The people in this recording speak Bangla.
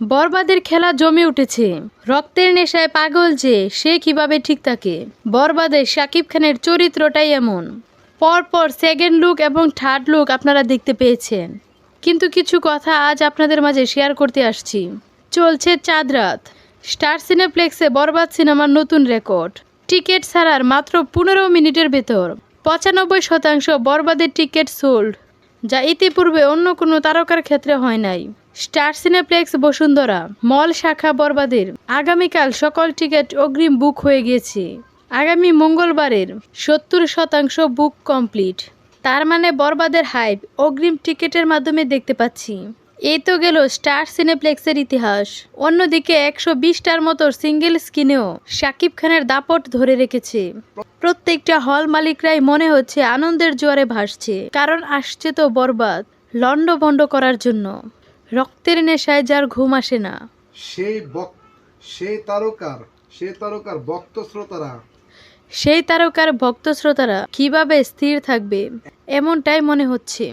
বরবাদের খেলা জমে উঠেছে। রক্তের নেশায় পাগল যে, সে কীভাবে ঠিক থাকে বরবাদের শাকিব খানের চরিত্রটাই এমন। পরপর সেকেন্ড লুক এবং থার্ড লুক আপনারা দেখতে পেয়েছেন। কিন্তু কিছু কথা আজ আপনাদের মাঝে শেয়ার করতে আসছি। চলছে চাঁদ রাত। স্টার সিনেপ্লেক্সে বরবাদ সিনেমার নতুন রেকর্ড। টিকিট ছাড়ার মাত্র পনেরো মিনিটের ভেতর। পঁচানব্বই শতাংশ বরবাদের টিকিট সোল্ড, যা ইতিপূর্বে অন্য কোনো তারকার ক্ষেত্রে হয় নাই। স্টার সিনেপ্লেক্স বসুন্ধরা, মল শাখা বরবাদের। আগামীকাল সকল টিকিট অগ্রিম বুক হয়ে গিয়েছে। আগামী মঙ্গলবারের সত্তর শতাংশ বুক কমপ্লিট। তার মানে বরবাদের হাইপ অগ্রিম টিকিটের মাধ্যমে দেখতে পাচ্ছি। এই তো গেল স্টার সিনেপ্লেক্সের ইতিহাস। অন্যদিকে একশো বিশটার মতো সিঙ্গেল স্ক্রিনেও শাকিব খানের দাপট ধরে রেখেছে। প্রত্যেকটা হল মালিকরাই মনে হচ্ছে আনন্দের জোয়ারে ভাসছে, কারণ আসছে তো বরবাদ লন্ডভন্ড করার জন্য। রক্তের নেশায় যার ঘুম আসে না। সেই বক সেই তারকার সেই তারকার ভক্ত শ্রোতারা। সেই তারকার ভক্ত শ্রোতারা কীভাবে স্থির থাকবে এমনটাই মনে হচ্ছে।